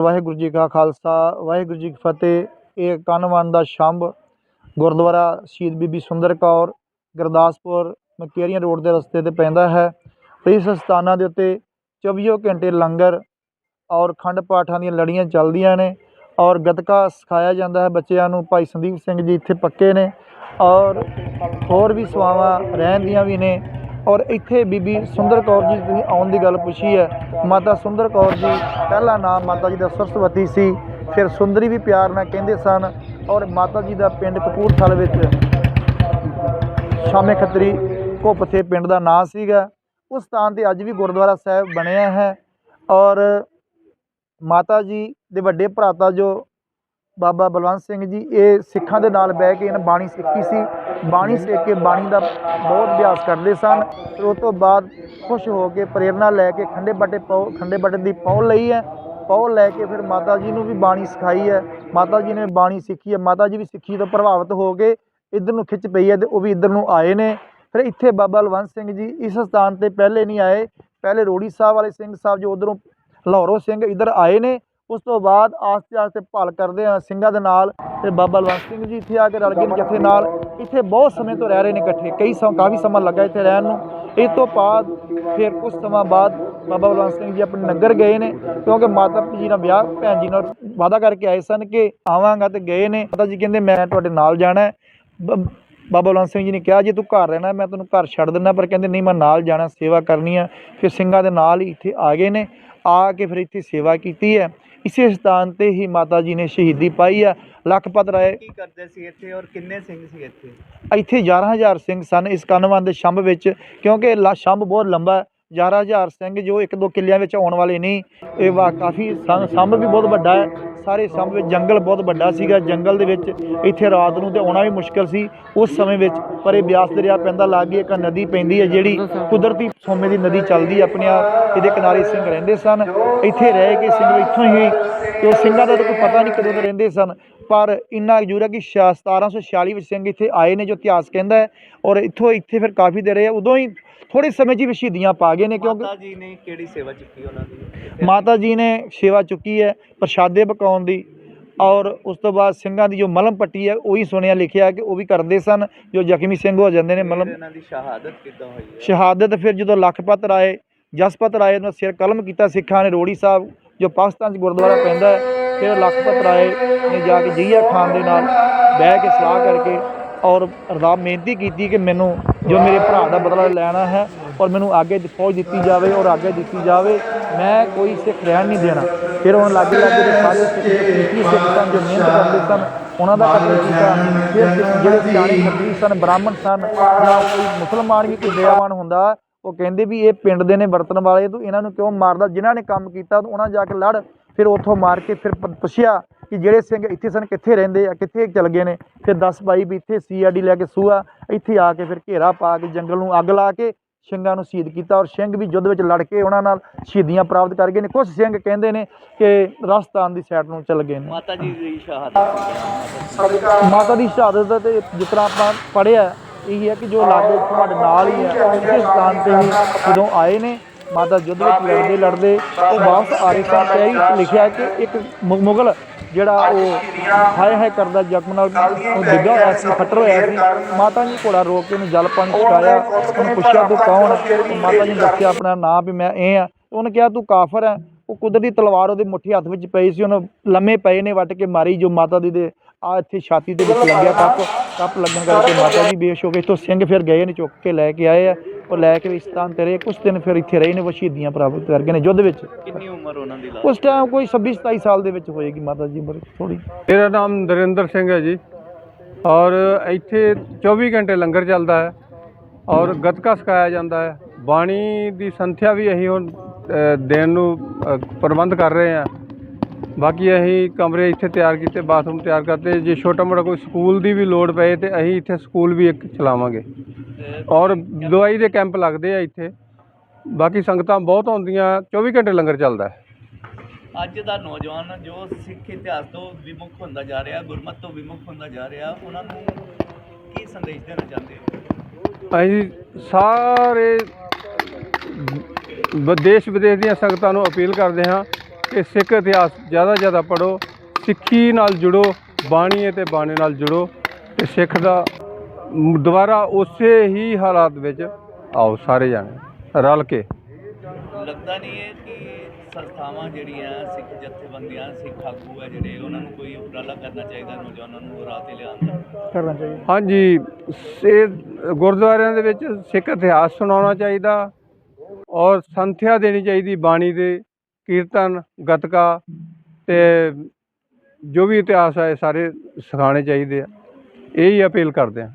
ਵਾਹਿਗੁਰੂ ਜੀ ਕਾ ਖਾਲਸਾ, ਵਾਹਿਗੁਰੂ ਜੀ ਕੀ ਫਤਿਹ। ਇਹ ਕੰਨਵਨ ਦਾ ਸ਼ੰਭ ਗੁਰਦੁਆਰਾ ਸ਼ਹੀਦ ਬੀਬੀ ਸੁੰਦਰ ਕੌਰ ਗੁਰਦਾਸਪੁਰ ਮਕੇਰੀਆਂ ਰੋਡ ਦੇ ਰਸਤੇ ਤੇ ਪੈਂਦਾ ਹੈ। ਇਸ ਸਥਾਨਾਂ ਦੇ ਉੱਤੇ 24 ਘੰਟੇ ਲੰਗਰ ਔਰ ਖੰਡ ਪਾਠਾਂ ਦੀਆਂ ਲੜੀਆਂ ਚੱਲਦੀਆਂ ਨੇ ਔਰ ਗਤਕਾ ਸਿਖਾਇਆ ਜਾਂਦਾ ਹੈ ਬੱਚਿਆਂ ਨੂੰ। ਭਾਈ ਸੰਦੀਪ ਸਿੰਘ ਜੀ ਇੱਥੇ ਪੱਕੇ ਨੇ ਔਰ ਹੋਰ ਵੀ ਸੇਵਾਵਾਂ ਰਹਿਣ ਦੀਆਂ ਵੀ ਨੇ। ਔਰ ਇੱਥੇ ਬੀਬੀ ਸੁੰਦਰ ਕੌਰ ਜੀ ਤੁਸੀਂ ਆਉਣ ਦੀ ਗੱਲ ਪੁੱਛੀ ਹੈ। ਮਾਤਾ ਸੁੰਦਰ ਕੌਰ ਜੀ, ਪਹਿਲਾ ਨਾਮ ਮਾਤਾ ਜੀ ਦਾ ਸਰਸਵਤੀ ਸੀ, ਫਿਰ ਸੁੰਦਰੀ ਵੀ ਪਿਆਰ ਨਾਲ ਕਹਿੰਦੇ ਸਨ ਔਰ ਮਾਤਾ ਜੀ ਦਾ ਪਿੰਡ ਕਪੂਰਥਲ ਵਿੱਚ ਸ਼ਾਮੇ ਖੱਤਰੀ ਘੁੱਪਥੇ ਪਿੰਡ ਦਾ ਨਾਂ ਸੀਗਾ। ਉਸ ਸਥਾਨ ਤੇ ਅੱਜ ਵੀ ਗੁਰਦੁਆਰਾ ਸਾਹਿਬ ਬਣਿਆ ਹੈ ਔਰ ਮਾਤਾ ਜੀ ਦੇ ਵੱਡੇ ਭਰਾਤਾ ਜੋ ਬਾਬਾ ਬਲਵੰਤ ਸਿੰਘ ਜੀ, ਇਹ ਸਿੱਖਾਂ ਦੇ ਨਾਲ ਬਹਿ ਕੇ ਇਹਨਾਂ ਬਾਣੀ ਸਿੱਖੀ ਸੀ। ਬਾਣੀ ਸਿੱਖ ਕੇ ਬਾਣੀ ਦਾ ਬਹੁਤ ਅਭਿਆਸ ਕਰਦੇ ਸਨ। ਫਿਰ ਉਸ ਤੋਂ ਬਾਅਦ ਖੁਸ਼ ਹੋ ਕੇ ਪ੍ਰੇਰਣਾ ਲੈ ਕੇ ਖੰਡੇ ਬੱਟੇ ਪੌ ਖੰਡੇ ਬੱਟੇ ਦੀ ਪੌਲ ਲਈ ਹੈ। ਪੌਲ ਲੈ ਕੇ ਫਿਰ ਮਾਤਾ ਜੀ ਨੂੰ ਵੀ ਬਾਣੀ ਸਿਖਾਈ ਹੈ। ਮਾਤਾ ਜੀ ਨੇ ਬਾਣੀ ਸਿੱਖੀ ਹੈ। ਮਾਤਾ ਜੀ ਵੀ ਸਿੱਖੀ ਤੋਂ ਪ੍ਰਭਾਵਿਤ ਹੋ ਕੇ ਇੱਧਰ ਨੂੰ ਖਿੱਚ ਪਈ ਹੈ ਤੇ ਉਹ ਵੀ ਇੱਧਰ ਨੂੰ ਆਏ ਨੇ। ਫਿਰ ਇੱਥੇ ਬਾਬਾ ਬਲਵੰਤ ਸਿੰਘ ਜੀ ਇਸ ਸਥਾਨ ਤੇ ਪਹਿਲੇ ਨਹੀਂ ਆਏ। ਪਹਿਲੇ ਰੋੜੀ ਸਾਹਿਬ ਵਾਲੇ ਸਿੰਘ ਸਾਹਿਬ ਜੋ ਉਧਰੋਂ ਲਾਹੌਰੋਂ ਸਿੰਘ ਇੱਧਰ ਆਏ ਨੇ। ਉਸ ਤੋਂ ਬਾਅਦ ਆਸਤੇ ਆਸਤੇ ਭਲ ਕਰਦੇ ਆ ਸਿੰਘਾਂ ਦੇ ਨਾਲ ਤੇ ਬਾਬਾ ਬਲਵੰਤ ਸਿੰਘ ਜੀ ਇੱਥੇ ਆ ਕੇ ਰਲ ਗਏ ਨੇ ਜਥੇ ਨਾਲ। ਇੱਥੇ ਬਹੁਤ ਸਮੇਂ ਤੋਂ ਰਹਿ ਰਹੇ ਨੇ ਇਕੱਠੇ, ਕਈ ਸਮ, ਕਾਫੀ ਸਮਾਂ ਲੱਗਾ ਇੱਥੇ ਰਹਿਣ ਨੂੰ। ਇਸ ਤੋਂ ਬਾਅਦ ਫਿਰ ਕੁਝ ਸਮਾਂ ਬਾਅਦ ਬਾਬਾ ਬਲਵੰਤ ਸਿੰਘ ਜੀ ਆਪਣੇ ਨਗਰ ਗਏ ਨੇ, ਕਿਉਂਕਿ ਮਾਤਾ ਜੀ ਨਾਲ ਵਿਆਹ ਭੈਣ ਜੀ ਨਾਲ ਵਾਅਦਾ ਕਰਕੇ ਆਏ ਸਨ ਕਿ ਆਵਾਂਗਾ ਤੇ ਗਏ ਨੇ। ਮਾਤਾ ਜੀ ਕਹਿੰਦੇ, ਮੈਂ ਤੁਹਾਡੇ ਨਾਲ ਜਾਣਾ ਹੈ। ਬ- ਬਾਬਾ ਬਲਵੰਤ ਸਿੰਘ ਜੀ ਨੇ ਕਿਹਾ, ਜੇ ਤੂੰ ਘਰ ਰਹਿਣਾ ਮੈਂ ਤੈਨੂੰ ਘਰ ਛੱਡ ਦਿੰਦਾ। ਪਰ ਕਹਿੰਦੇ, ਨਹੀਂ, ਮੈਂ ਨਾਲ ਜਾਣਾ, ਸੇਵਾ ਕਰਨੀ ਆ ਫਿਰ ਸਿੰਘਾਂ ਦੇ ਨਾਲ ਹੀ ਇੱਥੇ ਆ ਗਏ ਨੇ। ਆ ਕੇ ਫਿਰ ਇੱਥੇ ਸੇਵਾ ਕੀਤੀ ਹੈ। ਇਸੇ ਸਥਾਨ ਤੇ ਹੀ ਮਾਤਾ ਜੀ ਨੇ ਸ਼ਹੀਦੀ ਪਾਈ ਆ। ਲਖਪਤ ਰਾਏ ਕੀ ਕਰਦੇ ਸੀ ਇੱਥੇ ਔਰ ਕਿੰਨੇ ਸਿੰਘ ਸੀ ਇੱਥੇ? ਇੱਥੇ 11000 ਸਿੰਘ ਸਨ ਇਸ ਕੰਨਵਾਨ ਦੇ ਛੰਭ ਵਿੱਚ ਕਿਉਂਕਿ ਲਾ ਛੰਭ ਬਹੁਤ ਲੰਬਾ ਹੈ। 11000 ਸਿੰਘ ਜੋ ਇੱਕ ਦੋ ਕਿੱਲਿਆਂ ਵਿੱਚ ਆਉਣ ਵਾਲੇ ਨਹੀਂ ਇਹ ਵਾ ਕਾਫੀ ਸੰ- ਛੰਭ ਵੀ ਬਹੁਤ ਵੱਡਾ ਹੈ। ਸਾਰੇ ਛੰਭ ਵਿੱਚ ਜੰਗਲ ਬਹੁਤ ਵੱਡਾ ਸੀਗਾ। ਜੰਗਲ ਦੇ ਵਿੱਚ ਇੱਥੇ ਰਾਤ ਨੂੰ ਤੇ ਆਉਣਾ ਵੀ ਮੁਸ਼ਕਲ ਸੀ। ਉਸ ਸਮੇਂ ਵਿੱਚ ਪਰ ਇਹ ਬਿਆਸ ਦਰਿਆ ਪੈਂਦਾ ਲਾਗੇ ਇੱਕ ਨਦੀ ਪੈਂਦੀ ਹੈ ਜਿਹੜੀ ਕੁਦਰਤੀ ਸੋਮੇ ਦੀ ਨਦੀ ਚੱਲਦੀ ਆਪਣੇ ਆਪ ਇਹਦੇ ਕਿਨਾਰੇ ਸਿੰਘ ਰਹਿੰਦੇ ਸਨ। ਇੱਥੇ ਰਹਿ ਕੇ ਸਿੰਘ ਇੱਥੋਂ ਹੀ ਤੇ ਸਿੰਘਾਂ ਦਾ ਤਾਂ ਕੋਈ ਪਤਾ ਨਹੀਂ ਕਦੋਂ ਦੇ ਰਹਿੰਦੇ ਸਨ। ਪਰ ਇੰਨਾ ਜ਼ਰੂਰ ਹੈ ਕਿ ਛਾ- 1746 ਵਿੱਚ ਸਿੰਘ ਇੱਥੇ ਆਏ ਨੇ ਜੋ ਇਤਿਹਾਸ ਕਹਿੰਦਾ ਹੈ। ਔਰ ਇੱਥੋਂ ਇੱਥੇ ਫਿਰ ਕਾਫੀ ਦੇਰ ਰਹੇ ਆ। ਉਦੋਂ ਹੀ ਥੋੜੇ ਸਮੇਂ 'ਚ ਹੀ ਸ਼ਹੀਦੀਆਂ ਪਾ ਗਏ ਨੇ ਕਿਉਂਕਿ ਮਾਤਾ ਜੀ ਨੇ ਕਿਹੜੀ ਸੇਵਾ ਕੀਤੀ ਉਹਨਾਂ ਦੀ? ਮਾਤਾ ਜੀ ਨੇ ਸੇਵਾ ਚੁੱਕੀ ਹੈ। ਪ੍ਰਸ਼ਾਦੇ ਪਕਾਉਣ ਦੀ ਔਰ ਉਸ ਤੋਂ ਬਾਅਦ ਸਿੰਘਾਂ ਦੀ ਜੋ ਮਲਮ ਪੱਟੀ ਹੈ ਉਹੀ ਸੁਣਿਆ ਲਿਖਿਆ ਕਿ ਉਹ ਵੀ ਕਰਦੇ ਸਨ ਜੋ ਜ਼ਖਮੀ ਸਿੰਘ ਹੋ ਜਾਂਦੇ ਨੇ ਮਲਮ। ਇਹਨਾਂ ਦੀ ਸ਼ਹਾਦਤ ਕਿੱਦਾਂ ਹੋਈ ਹੈ? ਸ਼ਹਾਦਤ ਫਿਰ ਜਦੋਂ ਲਖਪਤ ਰਾਏ ਜਸਪਤ ਰਾਏ ਦਾ ਸਿਰ ਕਲਮ ਕੀਤਾ ਸਿੱਖਾਂ ਨੇ ਰੋੜੀ ਸਾਹਿਬ ਜੋ ਪਾਕਿਸਤਾਨ 'ਚ ਗੁਰਦੁਆਰਾ ਪੈਂਦਾ ਹੈ ਫਿਰ ਲਖਪਤ ਰਾਏ ਨੇ ਜਾ ਕੇ ਜਈਆ ਖਾਨ ਦੇ ਨਾਲ ਬਹਿ ਕੇ ਸਲਾਹ ਕਰਕੇ ਔਰ ਅਰਦਾਸ ਬੇਨਤੀ ਕੀਤੀ ਕਿ ਮੈਨੂੰ ਜੋ ਮੇਰੇ ਭਰਾ ਦਾ ਬਦਲਾ ਲੈਣਾ ਹੈ ਔਰ ਮੈਨੂੰ ਅੱਗੇ ਫੌਜ ਦਿੱਤੀ ਜਾਵੇ ਔਰ ਅੱਗੇ ਦਿੱਤੀ ਜਾਵੇ, ਮੈਂ ਕੋਈ ਸਿੱਖ ਰਹਿਣ ਨਹੀਂ ਦੇਣਾ। ਫਿਰ ਹੁਣ ਲੱਗ ਗਿਆ ਕਿ ਸਾਰੇ ਸਿੱਖ ਸਿੱਖ ਸਨ ਜੋ ਮਿਹਨਤ ਕਰਦੇ ਸਨ, ਉਹਨਾਂ ਦਾ ਕਤਲ ਕੀਤਾ। ਫਿਰ ਜਿਹੜੇ ਸਿਆਣੇ ਖੱਤਰੀ ਸਨ, ਬ੍ਰਾਹਮਣ ਸਨ, ਜਾਂ ਕੋਈ ਮੁਸਲਮਾਨ ਵੀ ਕੋਈ ਦਇਆਵਾਨ ਹੁੰਦਾ, ਉਹ ਕਹਿੰਦੇ ਵੀ ਇਹ ਪਿੰਡ ਦੇ ਨੇ ਵਰਤਣ ਵਾਲੇ, ਤੂੰ ਇਹਨਾਂ ਨੂੰ ਕਿਉਂ ਮਾਰਦਾ? ਜਿਨ੍ਹਾਂ ਨੇ ਕੰਮ ਕੀਤਾ, ਤੂੰ ਉਹਨਾਂ ਜਾ ਕੇ ਲੜ। ਫਿਰ ਉੱਥੋਂ ਮਾਰ ਕੇ ਫਿਰ ਪੁੱਛਿਆ ਕਿ ਜਿਹੜੇ ਸਿੰਘ ਇੱਥੇ ਸਨ, ਕਿੱਥੇ ਰਹਿੰਦੇ ਆ, ਕਿੱਥੇ ਚਲ ਗਏ ਨੇ? ਫਿਰ 10 ਬਾਈ ਵੀ ਇੱਥੇ ਸੀਆਰਡੀ ਲੈ ਕੇ ਸੂਆ, ਇੱਥੇ ਆ ਕੇ ਫਿਰ ਘੇਰਾ ਪਾ ਕੇ ਜੰਗਲ ਨੂੰ ਅੱਗ ਲਾ ਕੇ ਸਿੰਘਾਂ ਨੂੰ ਸ਼ਹੀਦ ਕੀਤਾ ਔਰ ਸਿੰਘ ਵੀ ਯੁੱਧ ਵਿੱਚ ਲੜ ਕੇ ਉਹਨਾਂ ਨਾਲ ਸ਼ਹੀਦੀਆਂ ਪ੍ਰਾਪਤ ਕਰ ਗਏ ਨੇ। ਕੁਝ ਸਿੰਘ ਕਹਿੰਦੇ ਨੇ ਕਿ ਰਾਜਸਥਾਨ ਦੀ ਸਾਈਡ ਨੂੰ ਚਲ ਗਏ ਨੇ। ਮਾਤਾ ਜੀ ਦੀ ਸ਼ਹਾਦਤ। ਮਾਤਾ ਦੀ ਸ਼ਹਾਦਤ ਤੇ ਜਿਸ ਤਰ੍ਹਾਂ ਆਪਾਂ ਪੜ੍ਹਿਆ ਇਹ ਹੈ ਕਿ ਜੋ ਲਾਗੇ ਤੁਹਾਡੇ ਨਾਲ ਹੀ ਹੈ ਇਸ ਸਥਾਨ ਤੇ ਹੀ ਜਦੋਂ ਆਏ ਨੇ ਮਾਤਾ ਯੁੱਧ ਵਿੱਚ ਲੜਦੇ ਲੜਦੇ ਉਹ ਵਾਪਸ ਆ ਰਹੇ ਸਨ ਤੇ ਇਹ ਲਿਖਿਆ ਕਿ ਇੱਕ ਮੁ- ਮੁਗਲ ਜਿਹੜਾ ਉਹ ਹਾਏ ਹਾਏ ਕਰਦਾ ਜ਼ਖਮ ਨਾਲ ਉਹ ਡਿੱਗਾ ਹੋਇਆ ਸੀ ਫੱਟਰ ਹੋਇਆ ਸੀ। ਮਾਤਾ ਜੀ ਘੋੜਾ ਰੋਕ ਕੇ ਉਹਨੂੰ ਜਲ ਪਾਣੀ ਛਕਾਇਆ, ਉਹਨੂੰ ਪੁੱਛਿਆ ਤੂੰ ਕੌਣ ਮਾਤਾ ਜੀ ਨੇ ਦੱਸਿਆ ਆਪਣਾ ਨਾਂ ਵੀ ਮੈਂ ਇਹ ਆ। ਉਹਨੇ ਕਿਹਾ, ਤੂੰ ਕਾਫਰ ਹੈ ਉਹ ਕੁਦਰਤੀ ਤਲਵਾਰ ਉਹਦੇ ਮੁੱਠੀ ਹੱਥ ਵਿੱਚ ਪਈ ਸੀ ਉਹਨੂੰ ਲੰਮੇ ਪਏ ਨੇ ਵੱਟ ਕੇ ਮਾਰੀ ਜੋ ਮਾਤਾ ਦੀ ਦੇ ਆ ਇੱਥੇ ਛਾਤੀ ਦੇ ਵਿੱਚ ਲੱਗਿਆ ਕੱਪ ਕੱਪ ਲੱਗਣ ਕਰਕੇ ਮਾਤਾ ਜੀ ਬੇਹੋਸ਼ ਹੋ ਗਏ ਇੱਥੋਂ ਸਿੰਘ ਫਿਰ ਗਏ ਨੇ ਚੁੱਕ ਕੇ ਲੈ ਕੇ ਆਏ ਆ ਉਹ ਲੈ ਕੇ ਇਸ ਸਥਾਨ ਤੇ ਰਹੇ ਕੁਝ ਦਿਨ ਫਿਰ ਇੱਥੇ ਰਹੇ ਨੇ ਉਹ ਸ਼ਹੀਦੀਆਂ ਪ੍ਰਾਪਤ ਕਰ ਗਏ ਨੇ ਯੁੱਧ ਵਿੱਚ। ਕਿੰਨੀ ਉਮਰ ਉਹਨਾਂ ਦੀ ਉਸ ਟਾਈਮ ਕੋਈ 26 27 ਸਾਲ ਦੇ ਵਿੱਚ ਹੋਏਗੀ ਮਾਤਾ ਜੀ ਉਮਰ ਥੋੜੀ ਮੇਰਾ ਨਾਮ ਨਰਿੰਦਰ ਸਿੰਘ ਹੈ ਜੀ ਔਰ ਇੱਥੇ 24 ਘੰਟੇ ਲੰਗਰ ਚੱਲਦਾ ਹੈ ਔਰ ਗੱਤਕਾ ਸਿਖਾਇਆ ਜਾਂਦਾ ਹੈ ਬਾਣੀ ਦੀ ਸੰਥਿਆ ਵੀ ਅਸੀਂ ਹੁਣ ਦੇਣ ਨੂੰ ਪ੍ਰਬੰਧ ਕਰ ਰਹੇ ਹਾਂ। ਬਾਕੀ ਅਸੀਂ ਕਮਰੇ ਇੱਥੇ ਤਿਆਰ ਕੀਤੇ ਬਾਥਰੂਮ ਤਿਆਰ ਕਰਤੇ। ਜੇ ਛੋਟਾ ਮੋਟਾ ਕੋਈ ਸਕੂਲ ਦੀ ਵੀ ਲੋੜ ਪਏ ਤੇ ਅਸੀਂ ਇੱਥੇ ਸਕੂਲ ਵੀ ਇੱਕ ਚਲਾਵਾਂਗੇ। ਔਰ ਦਵਾਈ ਦੇ ਕੈਂਪ ਲੱਗਦੇ ਆ ਇੱਥੇ। ਬਾਕੀ ਸੰਗਤਾਂ ਬਹੁਤ ਆਉਂਦੀਆਂ 24 ਘੰਟੇ ਲੰਗਰ ਚੱਲਦਾ ਹੈ। ਅੱਜ ਦਾ ਨੌਜਵਾਨ ਜੋ ਸਿੱਖ ਇਤਿਹਾਸ ਤੋਂ ਵਿਮੁਖ ਹੁੰਦਾ ਜਾ ਰਿਹਾ ਗੁਰਮਤ ਤੋਂ ਵਿਮੁਖ ਹੁੰਦਾ ਜਾ ਰਿਹਾ ਉਹਨਾਂ ਨੂੰ ਕੀ ਸੰਦੇਸ਼ ਦੇਣਾ ਚਾਹੁੰਦੇ ਹੋ? ਅਸੀਂ ਸਾਰੇ ਵ- ਦੇਸ਼ ਵਿਦੇਸ਼ ਦੀਆਂ ਸੰਗਤਾਂ ਨੂੰ ਅਪੀਲ ਕਰਦੇ ਹਾਂ ਕਿ ਸਿੱਖ ਇਤਿਹਾਸ ਜ਼ਿਆਦਾ ਜ਼ਿਆਦਾ ਪੜੋ ਸਿੱਖੀ ਨਾਲ ਜੁੜੋ ਬਾਣੀ ਅਤੇ ਬਾਣੇ ਨਾਲ ਜੁੜੋ ਤੇ ਸਿੱਖ ਦਾ ਦੁਬਾਰਾ ਉਸੇ ਹੀ ਹਾਲਾਤ ਵਿੱਚ ਆਓ ਸਾਰੇ ਜਾਣੇ ਰਲ ਕੇ। ਲੱਗਦਾ ਨਹੀਂ ਹੈ ਕਿ ਸੰਸਥਾਵਾਂ ਜਿਹੜੀਆਂ ਸਿੱਖ ਜਥੇਬੰਦੀਆਂ ਸਿੱਖ ਆਗੂ ਹੈ ਜਿਹੜੇ ਉਹਨਾਂ ਨੂੰ ਕੋਈ ਉਪਰਾਲਾ ਕਰਨਾ ਚਾਹੀਦਾ ਨੌਜਵਾਨਾਂ ਨੂੰ ਰਾਹ ਤੇ ਲਿਆਉਣ ਦਾ? ਕਰਨਾ ਚਾਹੀਦਾ। ਹਾਂਜੀ ਇਹ ਗੁਰਦੁਆਰਿਆਂ ਦੇ ਵਿੱਚ ਸਿੱਖ ਇਤਿਹਾਸ ਸੁਣਾਉਣਾ ਚਾਹੀਦਾ ਔਰ ਸੰਥਿਆ ਦੇਣੀ ਚਾਹੀਦੀ ਬਾਣੀ ਦੇ ਕੀਰਤਨ, ਗਤਕਾ ਤੇ ਜੋ ਵੀ ਇਤਿਹਾਸ ਹੈ ਸਾਰੇ ਸਿਖਾਉਣੇ ਚਾਹੀਦੇ ਆ। ਇਹ ਹੀ ਅਪੀਲ ਕਰਦੇ ਆ।